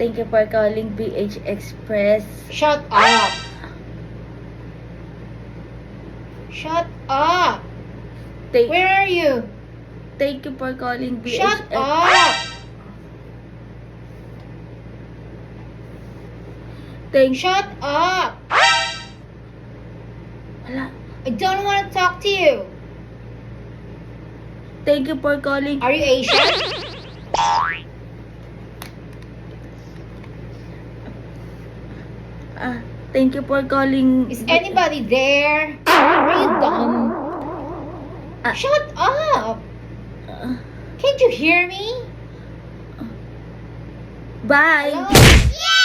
Thank you for calling BH Express. Shut up! Shut up! Thank, Where are you? thank you for calling BH Shut Ex- up! Thank Shut up! Wala. I don't want to talk to you. Thank you for calling. Are you Asian? Ah, thank you for calling. Is anybody there? Are you dumb? Ah. Shut up! Ah, Can't you hear me? bye. Hello?